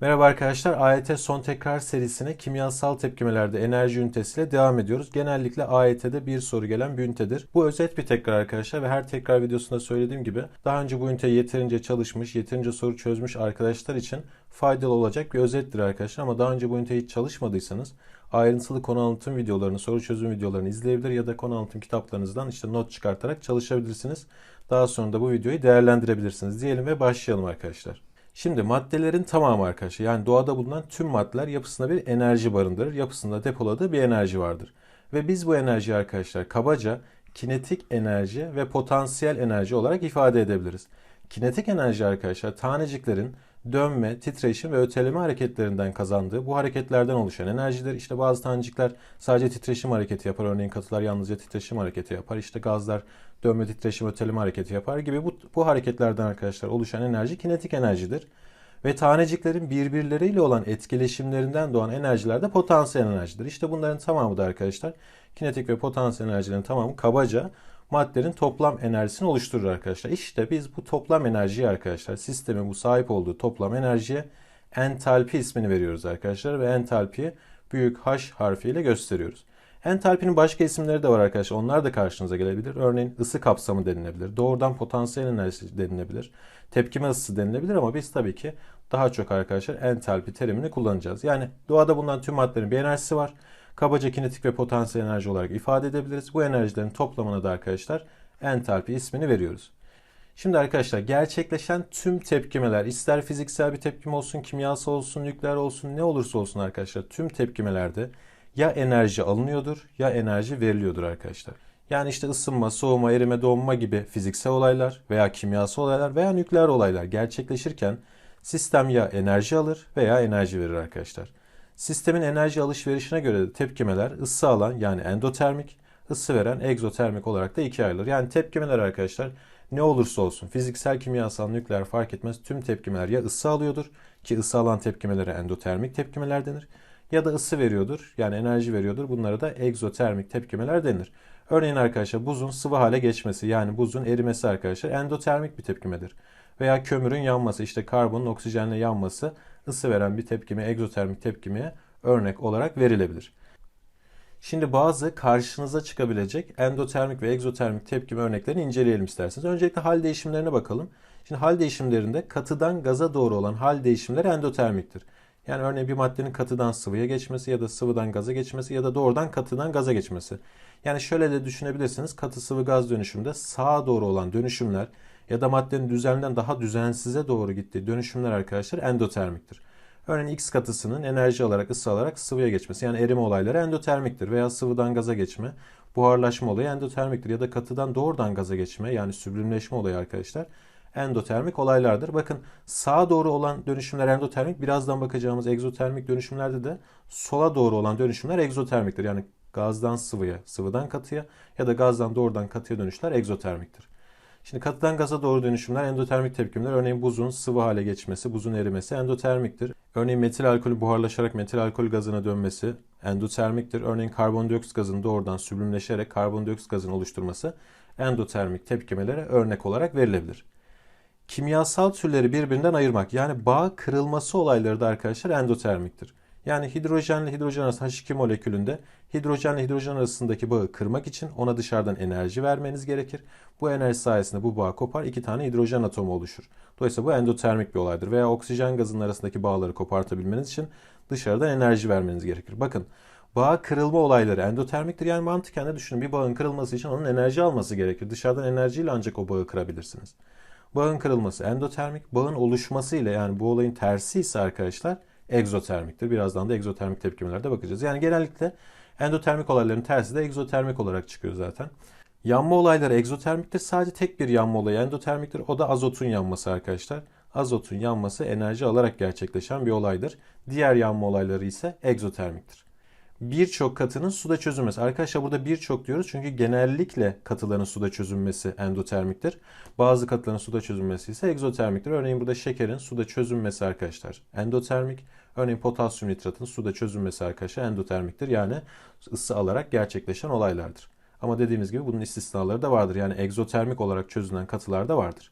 Merhaba arkadaşlar. AYT son tekrar serisine kimyasal tepkimelerde enerji ünitesiyle devam ediyoruz. Genellikle AYT'de bir soru gelen bir ünitedir. Bu özet bir tekrar arkadaşlar ve her tekrar videosunda söylediğim gibi daha önce bu üniteyi yeterince çalışmış, yeterince soru çözmüş arkadaşlar için faydalı olacak bir özettir arkadaşlar. Ama daha önce bu üniteyi hiç çalışmadıysanız ayrıntılı konu anlatım videolarını, soru çözüm videolarını izleyebilir ya da konu anlatım kitaplarınızdan işte not çıkartarak çalışabilirsiniz. Daha sonra da bu videoyu değerlendirebilirsiniz diyelim ve başlayalım arkadaşlar. Şimdi maddelerin tamamı arkadaşlar yani doğada bulunan tüm maddeler yapısında bir enerji barındırır. Yapısında depoladığı bir enerji vardır. Ve biz bu enerjiyi arkadaşlar kabaca kinetik enerji ve potansiyel enerji olarak ifade edebiliriz. Kinetik enerji arkadaşlar taneciklerin dönme, titreşim ve öteleme hareketlerinden kazandığı bu hareketlerden oluşan enerjidir. İşte bazı tanecikler sadece titreşim hareketi yapar. Örneğin katılar yalnızca titreşim hareketi yapar. İşte gazlar dönme, titreşim, öteleme hareketi yapar gibi bu, bu hareketlerden arkadaşlar oluşan enerji kinetik enerjidir. Ve taneciklerin birbirleriyle olan etkileşimlerinden doğan enerjiler de potansiyel enerjidir. İşte bunların tamamı da arkadaşlar kinetik ve potansiyel enerjilerin tamamı kabaca maddenin toplam enerjisini oluşturur arkadaşlar. İşte biz bu toplam enerjiyi arkadaşlar sistemin bu sahip olduğu toplam enerjiye entalpi ismini veriyoruz arkadaşlar ve entalpiyi büyük H harfiyle gösteriyoruz. Entalpinin başka isimleri de var arkadaşlar. Onlar da karşınıza gelebilir. Örneğin ısı kapsamı denilebilir. Doğrudan potansiyel enerji denilebilir. Tepkime ısısı denilebilir ama biz tabii ki daha çok arkadaşlar entalpi terimini kullanacağız. Yani doğada bulunan tüm maddelerin bir enerjisi var. Kabaca kinetik ve potansiyel enerji olarak ifade edebiliriz. Bu enerjilerin toplamına da arkadaşlar entalpi ismini veriyoruz. Şimdi arkadaşlar gerçekleşen tüm tepkimeler ister fiziksel bir tepkime olsun, kimyasal olsun, nükleer olsun ne olursa olsun arkadaşlar tüm tepkimelerde ya enerji alınıyordur ya enerji veriliyordur arkadaşlar. Yani işte ısınma, soğuma, erime, donma gibi fiziksel olaylar veya kimyasal olaylar veya nükleer olaylar gerçekleşirken sistem ya enerji alır veya enerji verir arkadaşlar. Sistemin enerji alışverişine göre tepkimeler ısı alan yani endotermik, ısı veren egzotermik olarak da ikiye ayrılır. Yani tepkimeler arkadaşlar ne olursa olsun fiziksel, kimyasal, nükleer fark etmez tüm tepkimeler ya ısı alıyordur ki ısı alan tepkimelere endotermik tepkimeler denir ya da ısı veriyordur yani enerji veriyordur. Bunlara da egzotermik tepkimeler denir. Örneğin arkadaşlar buzun sıvı hale geçmesi yani buzun erimesi arkadaşlar endotermik bir tepkimedir. Veya kömürün yanması işte karbonun oksijenle yanması ısı veren bir tepkime egzotermik tepkimeye örnek olarak verilebilir. Şimdi bazı karşınıza çıkabilecek endotermik ve egzotermik tepkime örneklerini inceleyelim isterseniz. Öncelikle hal değişimlerine bakalım. Şimdi hal değişimlerinde katıdan gaza doğru olan hal değişimleri endotermiktir. Yani örneğin bir maddenin katıdan sıvıya geçmesi ya da sıvıdan gaza geçmesi ya da doğrudan katıdan gaza geçmesi. Yani şöyle de düşünebilirsiniz. Katı sıvı gaz dönüşümde sağa doğru olan dönüşümler ya da maddenin düzenden daha düzensize doğru gittiği dönüşümler arkadaşlar endotermiktir. Örneğin X katısının enerji alarak ısı alarak sıvıya geçmesi yani erime olayları endotermiktir veya sıvıdan gaza geçme, buharlaşma olayı endotermiktir ya da katıdan doğrudan gaza geçme yani süblimleşme olayı arkadaşlar endotermik olaylardır. Bakın sağa doğru olan dönüşümler endotermik. Birazdan bakacağımız egzotermik dönüşümlerde de sola doğru olan dönüşümler egzotermiktir. Yani gazdan sıvıya, sıvıdan katıya ya da gazdan doğrudan katıya dönüşler egzotermiktir. Şimdi katıdan gaza doğru dönüşümler endotermik tepkimler. Örneğin buzun sıvı hale geçmesi, buzun erimesi endotermiktir. Örneğin metil alkolü buharlaşarak metil alkol gazına dönmesi endotermiktir. Örneğin karbondioksit gazının doğrudan süblimleşerek karbondioksit gazını oluşturması endotermik tepkimelere örnek olarak verilebilir kimyasal türleri birbirinden ayırmak yani bağ kırılması olayları da arkadaşlar endotermiktir. Yani hidrojenle hidrojen arası H2 molekülünde hidrojenle hidrojen arasındaki bağı kırmak için ona dışarıdan enerji vermeniz gerekir. Bu enerji sayesinde bu bağ kopar iki tane hidrojen atomu oluşur. Dolayısıyla bu endotermik bir olaydır. Veya oksijen gazının arasındaki bağları kopartabilmeniz için dışarıdan enerji vermeniz gerekir. Bakın bağ kırılma olayları endotermiktir. Yani mantıken de düşünün bir bağın kırılması için onun enerji alması gerekir. Dışarıdan enerjiyle ancak o bağı kırabilirsiniz. Bağın kırılması endotermik, bağın oluşması ile yani bu olayın tersi ise arkadaşlar egzotermiktir. Birazdan da egzotermik tepkimelerde bakacağız. Yani genellikle endotermik olayların tersi de egzotermik olarak çıkıyor zaten. Yanma olayları egzotermiktir. Sadece tek bir yanma olayı endotermiktir. O da azotun yanması arkadaşlar. Azotun yanması enerji alarak gerçekleşen bir olaydır. Diğer yanma olayları ise egzotermiktir birçok katının suda çözülmesi. Arkadaşlar burada birçok diyoruz çünkü genellikle katıların suda çözülmesi endotermiktir. Bazı katıların suda çözülmesi ise egzotermiktir. Örneğin burada şekerin suda çözülmesi arkadaşlar endotermik. Örneğin potasyum nitratın suda çözülmesi arkadaşlar endotermiktir. Yani ısı alarak gerçekleşen olaylardır. Ama dediğimiz gibi bunun istisnaları da vardır. Yani egzotermik olarak çözülen katılar da vardır.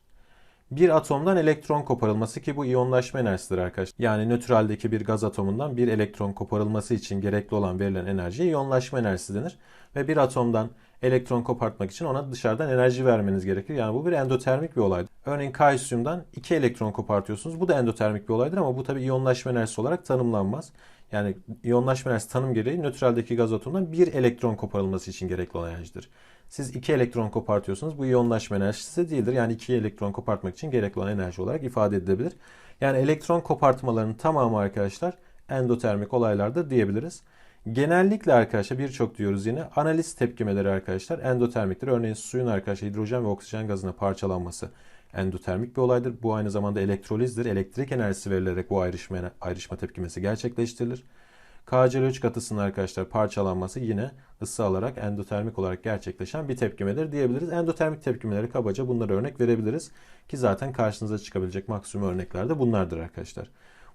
bir atomdan elektron koparılması ki bu iyonlaşma enerjisidir arkadaşlar. Yani nötraldeki bir gaz atomundan bir elektron koparılması için gerekli olan verilen enerjiye iyonlaşma enerjisi denir. Ve bir atomdan elektron kopartmak için ona dışarıdan enerji vermeniz gerekir. Yani bu bir endotermik bir olaydır. Örneğin kalsiyumdan 2 elektron kopartıyorsunuz. Bu da endotermik bir olaydır ama bu tabi iyonlaşma enerjisi olarak tanımlanmaz. Yani iyonlaşma enerjisi tanım gereği nötraldeki gaz atomundan bir elektron koparılması için gerekli olan enerjidir. Siz 2 elektron kopartıyorsunuz. Bu iyonlaşma enerjisi değildir. Yani 2 elektron kopartmak için gerekli olan enerji olarak ifade edilebilir. Yani elektron kopartmalarının tamamı arkadaşlar endotermik olaylardır diyebiliriz. Genellikle arkadaşlar birçok diyoruz yine analiz tepkimeleri arkadaşlar endotermiktir. Örneğin suyun arkadaşlar hidrojen ve oksijen gazına parçalanması endotermik bir olaydır. Bu aynı zamanda elektrolizdir. Elektrik enerjisi verilerek bu ayrışma, ayrışma tepkimesi gerçekleştirilir. KCl3 katısının arkadaşlar parçalanması yine ısı alarak endotermik olarak gerçekleşen bir tepkimedir diyebiliriz. Endotermik tepkimeleri kabaca bunlara örnek verebiliriz. Ki zaten karşınıza çıkabilecek maksimum örnekler de bunlardır arkadaşlar.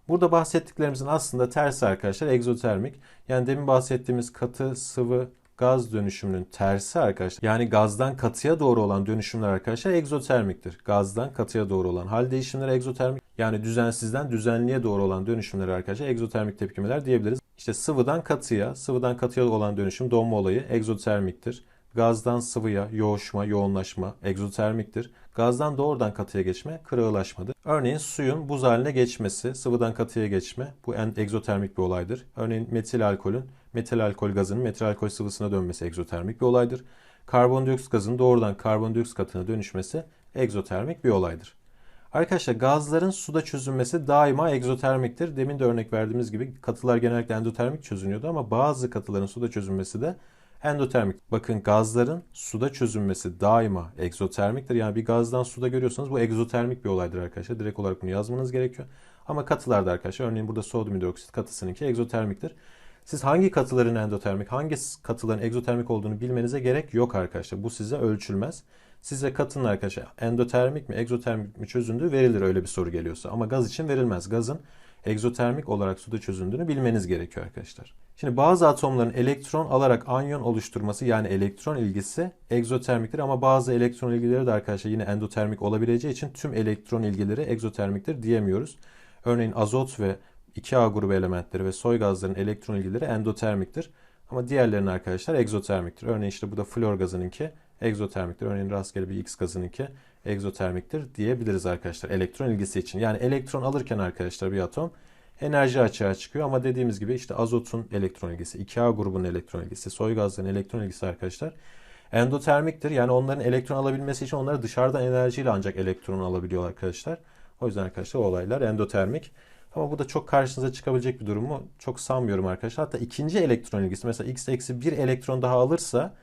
Burada bahsettiklerimizin aslında tersi arkadaşlar egzotermik. Yani demin bahsettiğimiz katı, sıvı, gaz dönüşümünün tersi arkadaşlar. Yani gazdan katıya doğru olan dönüşümler arkadaşlar egzotermiktir. Gazdan katıya doğru olan hal değişimleri egzotermik. Yani düzensizden düzenliğe doğru olan dönüşümleri arkadaşlar egzotermik tepkimeler diyebiliriz. İşte sıvıdan katıya, sıvıdan katıya olan dönüşüm donma olayı egzotermiktir. Gazdan sıvıya yoğuşma, yoğunlaşma egzotermiktir. Gazdan doğrudan katıya geçme kırığılaşmadır. Örneğin suyun buz haline geçmesi, sıvıdan katıya geçme bu en egzotermik bir olaydır. Örneğin metil alkolün metil alkol gazının metil alkol sıvısına dönmesi egzotermik bir olaydır. Karbondioksit gazının doğrudan karbondioksit katına dönüşmesi egzotermik bir olaydır. Arkadaşlar gazların suda çözünmesi daima egzotermiktir. Demin de örnek verdiğimiz gibi katılar genellikle endotermik çözünüyordu ama bazı katıların suda çözünmesi de endotermik. Bakın gazların suda çözünmesi daima egzotermiktir. Yani bir gazdan suda görüyorsanız bu egzotermik bir olaydır arkadaşlar. Direkt olarak bunu yazmanız gerekiyor. Ama katılarda arkadaşlar örneğin burada sodyum hidroksit katısınınki egzotermiktir. Siz hangi katıların endotermik, hangi katıların egzotermik olduğunu bilmenize gerek yok arkadaşlar. Bu size ölçülmez. Size katının arkadaşlar endotermik mi, egzotermik mi çözündüğü verilir öyle bir soru geliyorsa. Ama gaz için verilmez. Gazın egzotermik olarak suda çözündüğünü bilmeniz gerekiyor arkadaşlar. Şimdi bazı atomların elektron alarak anyon oluşturması yani elektron ilgisi egzotermiktir ama bazı elektron ilgileri de arkadaşlar yine endotermik olabileceği için tüm elektron ilgileri egzotermiktir diyemiyoruz. Örneğin azot ve 2A grubu elementleri ve soy gazların elektron ilgileri endotermiktir. Ama diğerlerinin arkadaşlar egzotermiktir. Örneğin işte bu da flor gazınınki egzotermiktir. Örneğin rastgele bir X gazınınki egzotermiktir diyebiliriz arkadaşlar elektron ilgisi için. Yani elektron alırken arkadaşlar bir atom enerji açığa çıkıyor ama dediğimiz gibi işte azotun elektron ilgisi, 2A grubunun elektron ilgisi, soy gazların elektron ilgisi arkadaşlar endotermiktir. Yani onların elektron alabilmesi için onları dışarıdan enerjiyle ancak elektron alabiliyor arkadaşlar. O yüzden arkadaşlar olaylar endotermik. Ama bu da çok karşınıza çıkabilecek bir durum mu? Çok sanmıyorum arkadaşlar. Hatta ikinci elektron ilgisi mesela x eksi bir elektron daha alırsa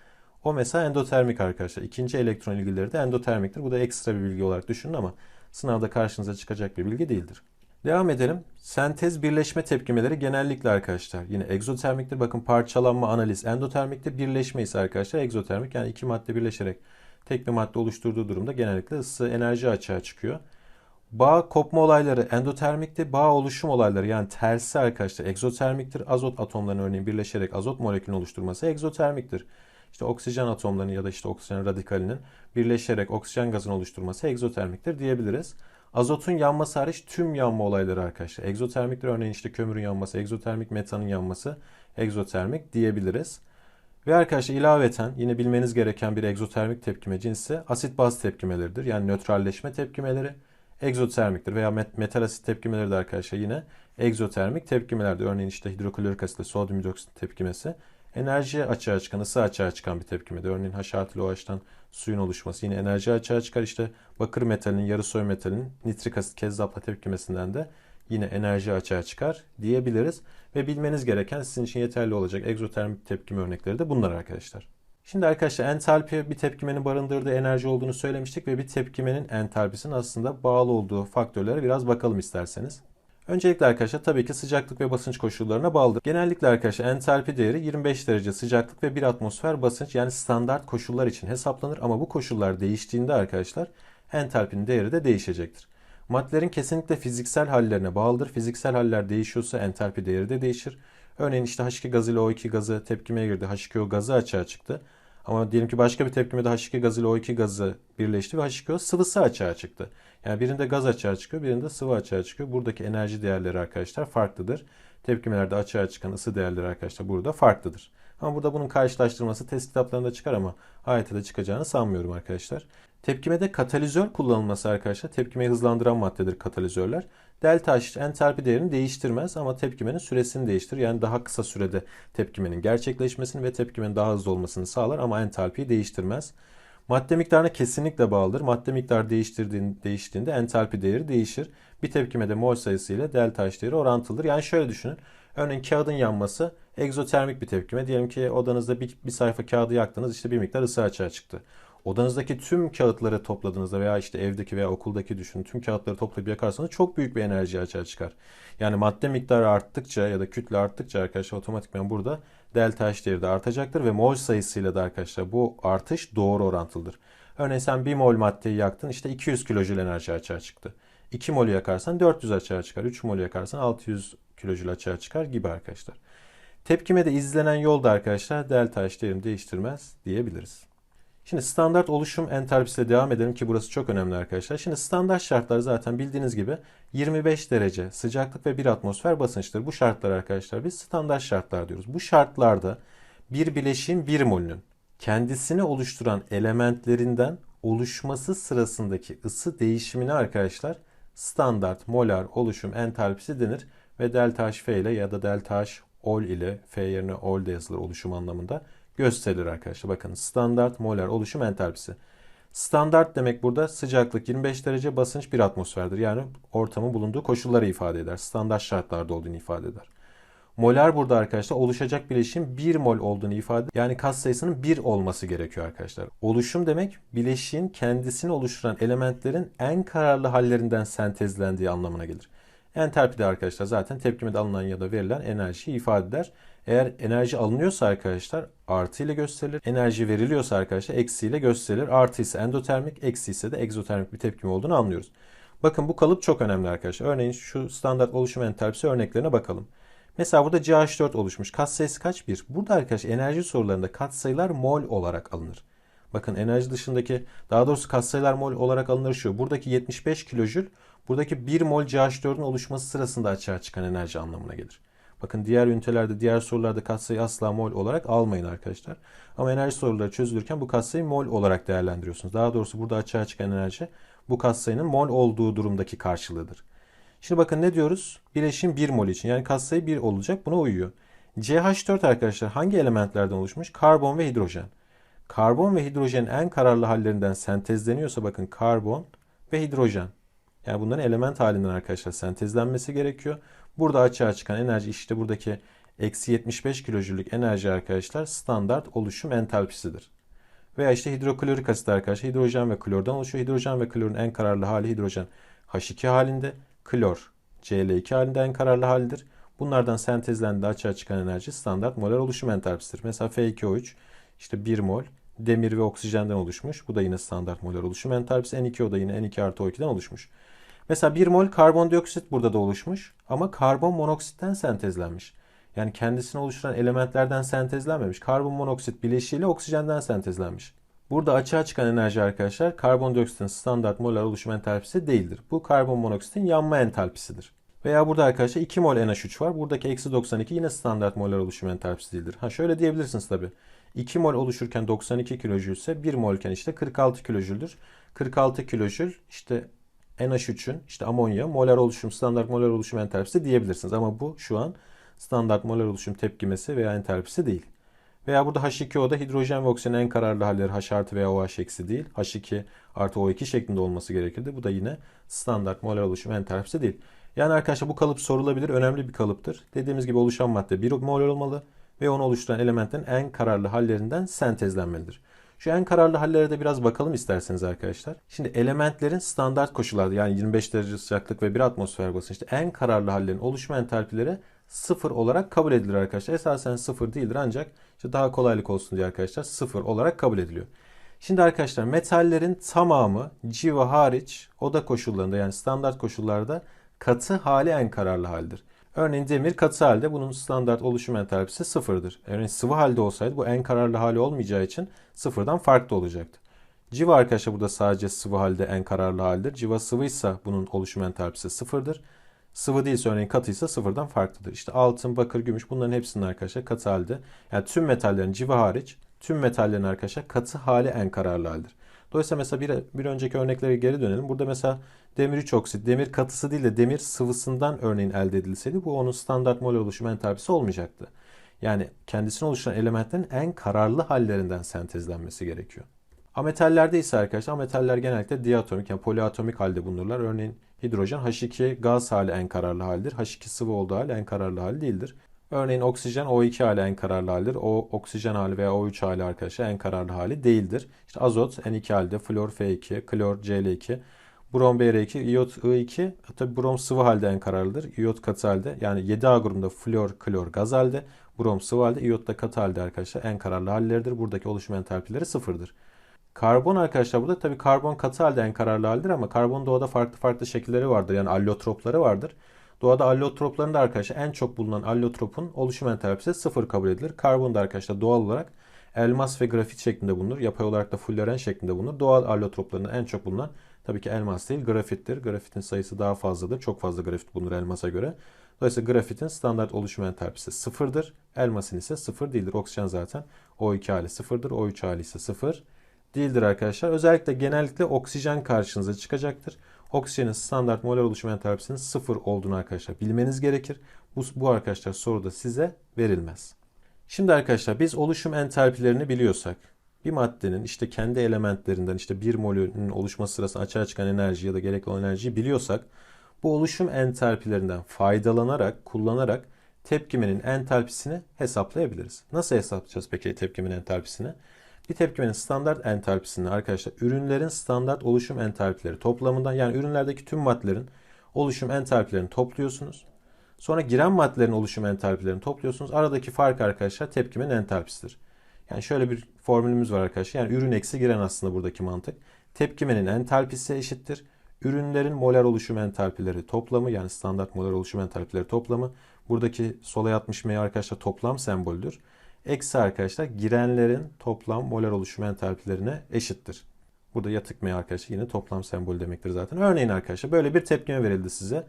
o mesela endotermik arkadaşlar. İkinci elektron ilgileri de endotermiktir. Bu da ekstra bir bilgi olarak düşünün ama sınavda karşınıza çıkacak bir bilgi değildir. Devam edelim. Sentez birleşme tepkimeleri genellikle arkadaşlar yine egzotermiktir. Bakın parçalanma analiz endotermiktir. Birleşme ise arkadaşlar egzotermik. Yani iki madde birleşerek tek bir madde oluşturduğu durumda genellikle ısı enerji açığa çıkıyor. Bağ kopma olayları endotermikti. Bağ oluşum olayları yani tersi arkadaşlar egzotermiktir. Azot atomlarının örneğin birleşerek azot molekülünü oluşturması egzotermiktir. İşte oksijen atomlarının ya da işte oksijen radikalinin birleşerek oksijen gazını oluşturması egzotermiktir diyebiliriz. Azotun yanması hariç tüm yanma olayları arkadaşlar egzotermiktir. Örneğin işte kömürün yanması egzotermik, metanın yanması egzotermik diyebiliriz. Ve arkadaşlar ilaveten yine bilmeniz gereken bir egzotermik tepkime cinsi asit baz tepkimeleridir. Yani nötralleşme tepkimeleri egzotermiktir veya metal asit tepkimeleri de arkadaşlar yine egzotermik tepkimelerdir. Örneğin işte hidroklorik asitle sodyum hidroksit tepkimesi enerji açığa çıkan, ısı açığa çıkan bir tepkimedir. Örneğin H6 OH'tan suyun oluşması yine enerji açığa çıkar. İşte bakır metalinin, yarı soy metalinin nitrik asit kezzapla tepkimesinden de yine enerji açığa çıkar diyebiliriz. Ve bilmeniz gereken sizin için yeterli olacak egzotermik tepkime örnekleri de bunlar arkadaşlar. Şimdi arkadaşlar entalpi bir tepkimenin barındırdığı enerji olduğunu söylemiştik ve bir tepkimenin entalpisinin aslında bağlı olduğu faktörlere biraz bakalım isterseniz. Öncelikle arkadaşlar tabii ki sıcaklık ve basınç koşullarına bağlıdır. Genellikle arkadaşlar entalpi değeri 25 derece sıcaklık ve 1 atmosfer basınç yani standart koşullar için hesaplanır ama bu koşullar değiştiğinde arkadaşlar entalpinin değeri de değişecektir. Maddelerin kesinlikle fiziksel hallerine bağlıdır. Fiziksel haller değişiyorsa entalpi değeri de değişir. Örneğin işte H2 gazı ile O2 gazı tepkimeye girdi. H2O gazı açığa çıktı. Ama diyelim ki başka bir tepkimede H2 gazı ile O2 gazı birleşti ve H2O sıvısı açığa çıktı. Yani birinde gaz açığa çıkıyor, birinde sıvı açığa çıkıyor. Buradaki enerji değerleri arkadaşlar farklıdır. Tepkimelerde açığa çıkan ısı değerleri arkadaşlar burada farklıdır. Ama burada bunun karşılaştırması test kitaplarında çıkar ama AYT'de çıkacağını sanmıyorum arkadaşlar. Tepkimede katalizör kullanılması arkadaşlar tepkimeyi hızlandıran maddedir katalizörler. Delta H entalpi değerini değiştirmez ama tepkimenin süresini değiştirir. Yani daha kısa sürede tepkimenin gerçekleşmesini ve tepkimenin daha hızlı olmasını sağlar ama entalpiyi değiştirmez. Madde miktarına kesinlikle bağlıdır. Madde miktarı değiştiğinde entalpi değeri değişir. Bir tepkimede mol sayısı ile delta H değeri orantılıdır. Yani şöyle düşünün. Örneğin kağıdın yanması egzotermik bir tepkime. Diyelim ki odanızda bir, bir sayfa kağıdı yaktınız işte bir miktar ısı açığa çıktı. Odanızdaki tüm kağıtları topladığınızda veya işte evdeki veya okuldaki düşünün tüm kağıtları toplayıp yakarsanız çok büyük bir enerji açığa çıkar. Yani madde miktarı arttıkça ya da kütle arttıkça arkadaşlar otomatikman burada delta H değeri de artacaktır ve mol sayısıyla da arkadaşlar bu artış doğru orantılıdır. Örneğin sen 1 mol maddeyi yaktın işte 200 kilojül enerji açığa çıktı. 2 mol yakarsan 400 açığa çıkar. 3 mol yakarsan 600 kilojül açığa çıkar gibi arkadaşlar. Tepkimede izlenen yolda arkadaşlar delta H değerini değiştirmez diyebiliriz. Şimdi standart oluşum entalpisiyle devam edelim ki burası çok önemli arkadaşlar. Şimdi standart şartlar zaten bildiğiniz gibi 25 derece sıcaklık ve 1 atmosfer basınçtır. Bu şartlar arkadaşlar biz standart şartlar diyoruz. Bu şartlarda bir bileşiğin 1 molünün kendisini oluşturan elementlerinden oluşması sırasındaki ısı değişimini arkadaşlar standart molar oluşum entalpisi denir ve delta H F ile ya da delta H ol ile F yerine ol de yazılır oluşum anlamında gösterilir arkadaşlar. Bakın standart molar oluşum entalpisi. Standart demek burada sıcaklık 25 derece basınç 1 atmosferdir. Yani ortamın bulunduğu koşulları ifade eder. Standart şartlarda olduğunu ifade eder. Molar burada arkadaşlar oluşacak bileşiğin 1 mol olduğunu ifade eder. Yani kat sayısının 1 olması gerekiyor arkadaşlar. Oluşum demek bileşiğin kendisini oluşturan elementlerin en kararlı hallerinden sentezlendiği anlamına gelir. Entalpi de arkadaşlar zaten tepkimede alınan ya da verilen enerjiyi ifade eder. Eğer enerji alınıyorsa arkadaşlar artı ile gösterilir. Enerji veriliyorsa arkadaşlar eksi ile gösterilir. Artı ise endotermik, eksi ise de egzotermik bir tepkime olduğunu anlıyoruz. Bakın bu kalıp çok önemli arkadaşlar. Örneğin şu standart oluşum entalpisi örneklerine bakalım. Mesela burada CH4 oluşmuş. Katsayısı kaç? 1. Burada arkadaşlar enerji sorularında katsayılar mol olarak alınır. Bakın enerji dışındaki daha doğrusu katsayılar mol olarak alınır şu. Buradaki 75 kilojül buradaki 1 mol CH4'ün oluşması sırasında açığa çıkan enerji anlamına gelir. Bakın diğer ünitelerde, diğer sorularda katsayı asla mol olarak almayın arkadaşlar. Ama enerji soruları çözülürken bu katsayı mol olarak değerlendiriyorsunuz. Daha doğrusu burada açığa çıkan enerji bu katsayının mol olduğu durumdaki karşılığıdır. Şimdi bakın ne diyoruz? Bileşim 1 mol için. Yani katsayı 1 olacak. Buna uyuyor. CH4 arkadaşlar hangi elementlerden oluşmuş? Karbon ve hidrojen. Karbon ve hidrojenin en kararlı hallerinden sentezleniyorsa bakın karbon ve hidrojen. Yani bunların element halinden arkadaşlar sentezlenmesi gerekiyor. Burada açığa çıkan enerji işte buradaki eksi 75 kilojüllük enerji arkadaşlar standart oluşum entalpisidir. Veya işte hidroklorik asit arkadaşlar hidrojen ve klordan oluşuyor. Hidrojen ve klorun en kararlı hali hidrojen H2 halinde. Klor Cl2 halinde en kararlı halidir. Bunlardan sentezlendiğinde açığa çıkan enerji standart molar oluşum entalpisidir. Mesela F2O3 işte 1 mol demir ve oksijenden oluşmuş. Bu da yine standart molar oluşum entalpisi. N2O da yine N2 artı O2'den oluşmuş. Mesela 1 mol karbondioksit burada da oluşmuş ama karbon monoksitten sentezlenmiş. Yani kendisini oluşturan elementlerden sentezlenmemiş. Karbon monoksit bileşiğiyle oksijenden sentezlenmiş. Burada açığa çıkan enerji arkadaşlar karbondioksitin standart molar oluşum entalpisi değildir. Bu karbon monoksitin yanma entalpisidir. Veya burada arkadaşlar 2 mol NH3 var. Buradaki eksi 92 yine standart molar oluşum entalpisi değildir. Ha şöyle diyebilirsiniz tabi. 2 mol oluşurken 92 kilojül ise 1 molken işte 46 kilojüldür. 46 kilojül işte NH3'ün işte amonya molar oluşum standart molar oluşum entalpisi diyebilirsiniz. Ama bu şu an standart molar oluşum tepkimesi veya entalpisi değil. Veya burada H2O'da hidrojen ve oksijenin en kararlı halleri H artı veya OH eksi değil. H2 artı O2 şeklinde olması gerekirdi. Bu da yine standart molar oluşum entalpisi değil. Yani arkadaşlar bu kalıp sorulabilir. Önemli bir kalıptır. Dediğimiz gibi oluşan madde 1 molar olmalı ve onu oluşturan elementin en kararlı hallerinden sentezlenmelidir. Şu en kararlı hallere de biraz bakalım isterseniz arkadaşlar. Şimdi elementlerin standart koşullarda yani 25 derece sıcaklık ve 1 atmosfer basınçta en kararlı hallerin oluşma entalpileri sıfır olarak kabul edilir arkadaşlar. Esasen sıfır değildir ancak işte daha kolaylık olsun diye arkadaşlar sıfır olarak kabul ediliyor. Şimdi arkadaşlar metallerin tamamı civa hariç oda koşullarında yani standart koşullarda katı hali en kararlı haldir. Örneğin demir katı halde bunun standart oluşum entalpisi sıfırdır. Örneğin sıvı halde olsaydı bu en kararlı hali olmayacağı için sıfırdan farklı olacaktı. Civa arkadaşlar burada sadece sıvı halde en kararlı haldir. Civa sıvıysa bunun oluşum entalpisi sıfırdır. Sıvı değilse örneğin katıysa sıfırdan farklıdır. İşte altın, bakır, gümüş bunların hepsinin arkadaşlar katı halde. Yani tüm metallerin civa hariç tüm metallerin arkadaşlar katı hali en kararlı haldir. Dolayısıyla mesela bir, bir önceki örneklere geri dönelim. Burada mesela demir 3 oksit, demir katısı değil de demir sıvısından örneğin elde edilseydi bu onun standart molar oluşum entalpisi olmayacaktı. Yani kendisini oluşturan elementlerin en kararlı hallerinden sentezlenmesi gerekiyor. Ametallerde ise arkadaşlar ametaller genellikle diatomik yani poliatomik halde bulunurlar. Örneğin hidrojen H2 gaz hali en kararlı haldir. H2 sıvı olduğu hali en kararlı hali değildir. Örneğin oksijen O2 hali en kararlı halidir. O oksijen hali veya O3 hali arkadaşlar en kararlı hali değildir. İşte azot N2 halde, flor F2, klor Cl2, brom Br2, iot I2. Tabi brom sıvı halde en kararlıdır. İyot katı halde yani 7A grubunda flor, klor gaz halde, brom sıvı halde, iyot da katı halde arkadaşlar en kararlı halleridir. Buradaki oluşum entalpileri sıfırdır. Karbon arkadaşlar burada tabi karbon katı halde en kararlı haldir ama karbon doğada farklı farklı şekilleri vardır. Yani allotropları vardır. Doğada allotropların da arkadaşlar en çok bulunan allotropun oluşum entalpisi sıfır kabul edilir. Karbon da arkadaşlar doğal olarak elmas ve grafit şeklinde bulunur. Yapay olarak da fullerен şeklinde bulunur. Doğal allotroplarında en çok bulunan tabii ki elmas değil grafittir. Grafitin sayısı daha fazladır. Çok fazla grafit bulunur elmasa göre. Dolayısıyla grafitin standart oluşum entalpisi sıfırdır. Elmasın ise sıfır değildir. Oksijen zaten O2 hali sıfırdır. O3 hali ise sıfır değildir arkadaşlar. Özellikle genellikle oksijen karşınıza çıkacaktır. Oksijenin standart molar oluşum entalpisinin sıfır olduğunu arkadaşlar bilmeniz gerekir. Bu, bu arkadaşlar soruda size verilmez. Şimdi arkadaşlar biz oluşum entalpilerini biliyorsak bir maddenin işte kendi elementlerinden işte bir molünün oluşması sırasında açığa çıkan enerji ya da gerekli olan enerjiyi biliyorsak bu oluşum entalpilerinden faydalanarak, kullanarak tepkimenin entalpisini hesaplayabiliriz. Nasıl hesaplayacağız peki tepkimenin entalpisini? Bir tepkimenin standart entalpisini arkadaşlar ürünlerin standart oluşum entalpileri toplamından yani ürünlerdeki tüm maddelerin oluşum entalpilerini topluyorsunuz. Sonra giren maddelerin oluşum entalpilerini topluyorsunuz. Aradaki fark arkadaşlar tepkimenin entalpisidir. Yani şöyle bir formülümüz var arkadaşlar. Yani ürün eksi giren aslında buradaki mantık. Tepkimenin entalpisi eşittir. Ürünlerin molar oluşum entalpileri toplamı yani standart molar oluşum entalpileri toplamı. Buradaki sola yatmış M arkadaşlar toplam semboldür. Eksi arkadaşlar girenlerin toplam molar oluşum entalpilerine eşittir. Burada yatık M arkadaşlar yine toplam sembol demektir zaten. Örneğin arkadaşlar böyle bir tepkime verildi size.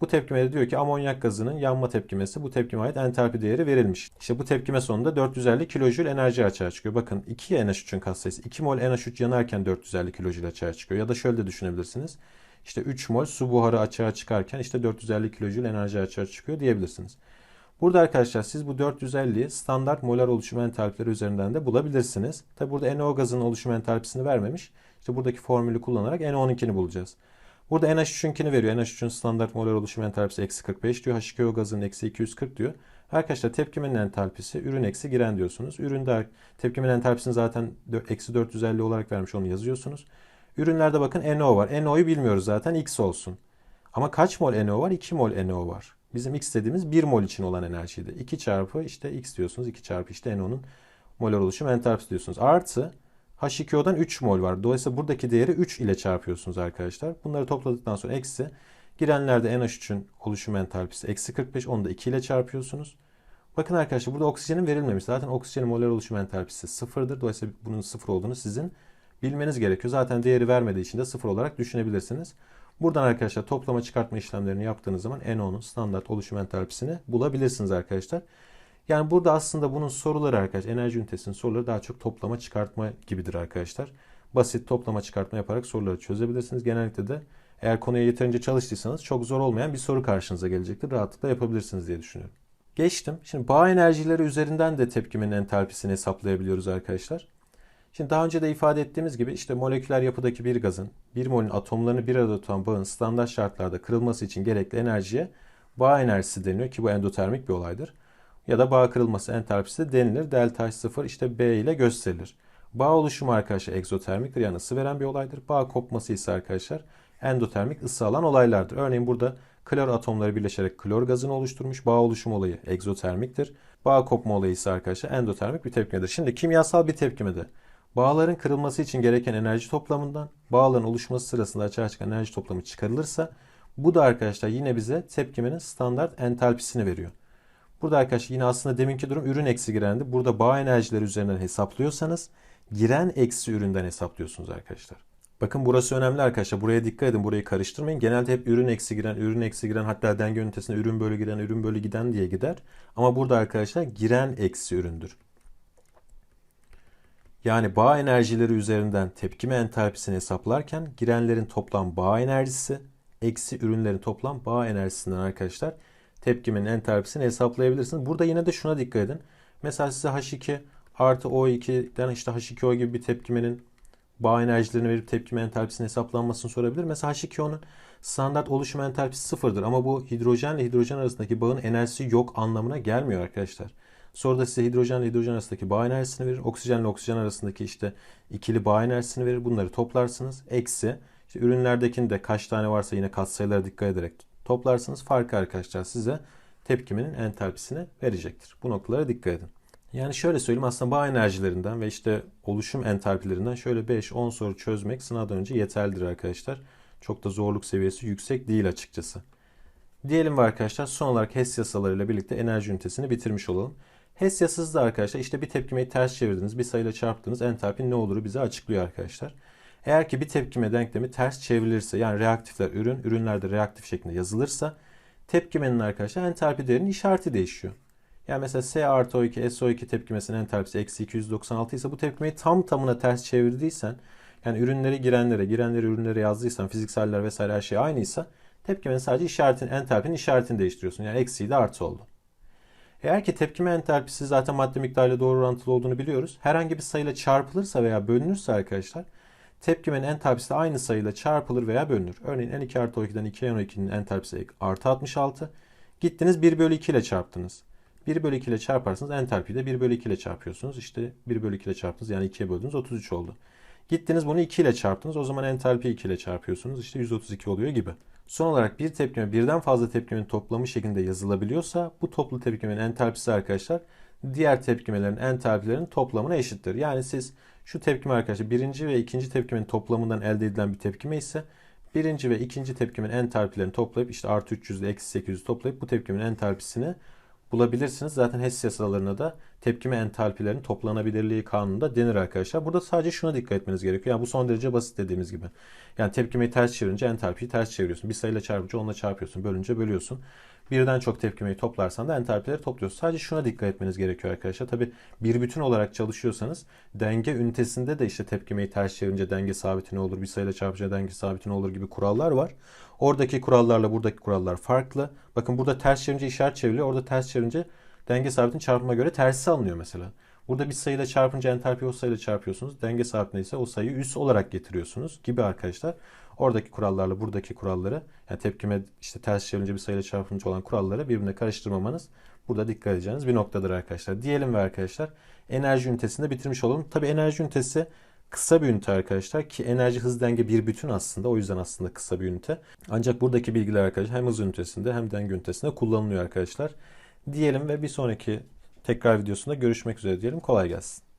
Bu tepkimede diyor ki amonyak gazının yanma tepkimesi bu tepkime ait entalpi değeri verilmiş. İşte bu tepkime sonunda 450 kilojül enerji açığa çıkıyor. Bakın 2 NH3'ün katsayısı 2 mol NH3 yanarken 450 kilojül açığa çıkıyor. Ya da şöyle de düşünebilirsiniz. İşte 3 mol su buharı açığa çıkarken işte 450 kilojül enerji açığa çıkıyor diyebilirsiniz. Burada arkadaşlar siz bu 450'yi standart molar oluşum entalpileri üzerinden de bulabilirsiniz. Tabi burada NO gazının oluşum entalpisini vermemiş. İşte buradaki formülü kullanarak NO12'ni bulacağız. Burada NH3'ünkini veriyor. NH3'ün standart molar oluşum entalpisi eksi 45 diyor. H2O gazının eksi 240 diyor. Arkadaşlar tepkimenin entalpisi ürün eksi giren diyorsunuz. Üründe tepkimenin entalpisini zaten eksi 450 olarak vermiş onu yazıyorsunuz. Ürünlerde bakın NO var. NO'yu bilmiyoruz zaten X olsun. Ama kaç mol NO var? 2 mol NO var. Bizim X dediğimiz 1 mol için olan enerjiydi. 2 çarpı işte X diyorsunuz. 2 çarpı işte NO'nun molar oluşum entalpisi diyorsunuz. Artı H2O'dan 3 mol var. Dolayısıyla buradaki değeri 3 ile çarpıyorsunuz arkadaşlar. Bunları topladıktan sonra eksi. Girenlerde NH3'ün oluşum entalpisi eksi 45. Onu da 2 ile çarpıyorsunuz. Bakın arkadaşlar burada oksijenin verilmemiş. Zaten oksijenin molar oluşum entalpisi sıfırdır. Dolayısıyla bunun sıfır olduğunu sizin bilmeniz gerekiyor. Zaten değeri vermediği için de sıfır olarak düşünebilirsiniz. Buradan arkadaşlar toplama çıkartma işlemlerini yaptığınız zaman NO'nun standart oluşum entalpisini bulabilirsiniz arkadaşlar. Yani burada aslında bunun soruları arkadaşlar enerji ünitesinin soruları daha çok toplama çıkartma gibidir arkadaşlar. Basit toplama çıkartma yaparak soruları çözebilirsiniz. Genellikle de eğer konuya yeterince çalıştıysanız çok zor olmayan bir soru karşınıza gelecektir. Rahatlıkla yapabilirsiniz diye düşünüyorum. Geçtim. Şimdi bağ enerjileri üzerinden de tepkimin entalpisini hesaplayabiliyoruz arkadaşlar. Şimdi daha önce de ifade ettiğimiz gibi işte moleküler yapıdaki bir gazın bir molün atomlarını bir arada tutan bağın standart şartlarda kırılması için gerekli enerjiye bağ enerjisi deniyor ki bu endotermik bir olaydır. Ya da bağ kırılması entalpisi de denilir. Delta H0 işte B ile gösterilir. Bağ oluşumu arkadaşlar egzotermiktir yani ısı veren bir olaydır. Bağ kopması ise arkadaşlar endotermik ısı alan olaylardır. Örneğin burada klor atomları birleşerek klor gazını oluşturmuş. Bağ oluşum olayı egzotermiktir. Bağ kopma olayı ise arkadaşlar endotermik bir tepkimedir. Şimdi kimyasal bir tepkimede Bağların kırılması için gereken enerji toplamından bağların oluşması sırasında açığa çıkan enerji toplamı çıkarılırsa Bu da arkadaşlar yine bize tepkimenin standart entalpisini veriyor. Burada arkadaşlar yine aslında deminki durum ürün eksi girendi. Burada bağ enerjileri üzerinden hesaplıyorsanız giren eksi üründen hesaplıyorsunuz arkadaşlar. Bakın burası önemli arkadaşlar. Buraya dikkat edin. Burayı karıştırmayın. Genelde hep ürün eksi giren, ürün eksi giren hatta denge ünitesine ürün bölü giren, ürün bölü giden diye gider. Ama burada arkadaşlar giren eksi üründür. Yani bağ enerjileri üzerinden tepkime entalpisini hesaplarken girenlerin toplam bağ enerjisi eksi ürünlerin toplam bağ enerjisinden arkadaşlar tepkimenin entalpisini hesaplayabilirsiniz. Burada yine de şuna dikkat edin. Mesela size H2 artı O2'den işte H2O gibi bir tepkimenin bağ enerjilerini verip tepkime entalpisinin hesaplanmasını sorabilir. Mesela H2O'nun standart oluşum entalpisi sıfırdır ama bu hidrojen ile hidrojen arasındaki bağın enerjisi yok anlamına gelmiyor arkadaşlar. Soruda size hidrojen ile hidrojen arasındaki bağ enerjisini verir. Oksijen ile oksijen arasındaki işte ikili bağ enerjisini verir. Bunları toplarsınız. Eksi işte ürünlerdekini de kaç tane varsa yine katsayılara dikkat ederek toplarsınız. Farkı arkadaşlar size tepkimenin entalpisini verecektir. Bu noktalara dikkat edin. Yani şöyle söyleyeyim aslında bağ enerjilerinden ve işte oluşum entalpilerinden şöyle 5-10 soru çözmek sınavdan önce yeterlidir arkadaşlar. Çok da zorluk seviyesi yüksek değil açıkçası. Diyelim ve arkadaşlar son olarak HES yasalarıyla birlikte enerji ünitesini bitirmiş olalım. HES yasası da arkadaşlar işte bir tepkimeyi ters çevirdiniz, bir sayıyla çarptınız, entalpi ne olur bize açıklıyor arkadaşlar. Eğer ki bir tepkime denklemi ters çevrilirse yani reaktifler ürün, ürünlerde reaktif şeklinde yazılırsa tepkimenin arkadaşlar entalpi değerinin işareti değişiyor. Yani mesela S artı O2 SO2 tepkimesinin entalpisi eksi 296 ise bu tepkimeyi tam tamına ters çevirdiysen yani ürünleri girenlere, girenleri ürünlere yazdıysan fizikseller vesaire her şey aynıysa tepkimenin sadece işaretin, entalpinin işaretini değiştiriyorsun. Yani eksiyi de artı oldu. Eğer ki tepkime entalpisi zaten madde miktarıyla doğru orantılı olduğunu biliyoruz. Herhangi bir sayıyla çarpılırsa veya bölünürse arkadaşlar tepkimenin entalpisi de aynı sayıyla çarpılır veya bölünür. Örneğin N2 artı O2'den 2N2'nin entalpisi artı 66. Gittiniz 1 bölü 2 ile çarptınız. 1 bölü 2 ile çarparsanız entalpiyi de 1 bölü 2 ile çarpıyorsunuz. İşte 1 bölü 2 ile çarptınız yani 2'ye böldünüz 33 oldu. Gittiniz bunu 2 ile çarptınız. O zaman entalpi 2 ile çarpıyorsunuz. İşte 132 oluyor gibi. Son olarak bir tepkime birden fazla tepkimenin toplamı şeklinde yazılabiliyorsa bu toplu tepkimenin entalpisi arkadaşlar diğer tepkimelerin entalpilerinin toplamına eşittir. Yani siz şu tepkime arkadaşlar birinci ve ikinci tepkimenin toplamından elde edilen bir tepkime ise birinci ve ikinci tepkimin entalpilerini toplayıp işte artı 300 ile eksi 800 toplayıp bu tepkimin entalpisini bulabilirsiniz. Zaten HES yasalarına da tepkime entalpilerin toplanabilirliği kanununda denir arkadaşlar. Burada sadece şuna dikkat etmeniz gerekiyor. Yani bu son derece basit dediğimiz gibi. Yani tepkimeyi ters çevirince entalpiyi ters çeviriyorsun. Bir sayıyla çarpınca onunla çarpıyorsun. Bölünce bölüyorsun. Birden çok tepkimeyi toplarsan da entalpileri topluyorsun. Sadece şuna dikkat etmeniz gerekiyor arkadaşlar. Tabi bir bütün olarak çalışıyorsanız denge ünitesinde de işte tepkimeyi ters çevirince denge sabiti ne olur, bir sayıyla çarpınca denge sabiti ne olur gibi kurallar var. Oradaki kurallarla buradaki kurallar farklı. Bakın burada ters çevirince işaret çevriliyor. Orada ters çevirince denge sabitinin çarpıma göre tersi alınıyor mesela. Burada bir sayıyla çarpınca entalpi o sayıyla çarpıyorsunuz. Denge sabitinde ise o sayıyı üs olarak getiriyorsunuz gibi arkadaşlar. Oradaki kurallarla buradaki kuralları yani tepkime işte ters çevirince bir sayıyla çarpınca olan kuralları birbirine karıştırmamanız burada dikkat edeceğiniz bir noktadır arkadaşlar. Diyelim ve arkadaşlar enerji ünitesinde bitirmiş olalım. Tabi enerji ünitesi kısa bir ünite arkadaşlar ki enerji hız denge bir bütün aslında. O yüzden aslında kısa bir ünite. Ancak buradaki bilgiler arkadaşlar hem hız ünitesinde hem denge ünitesinde kullanılıyor arkadaşlar. Diyelim ve bir sonraki tekrar videosunda görüşmek üzere diyelim. Kolay gelsin.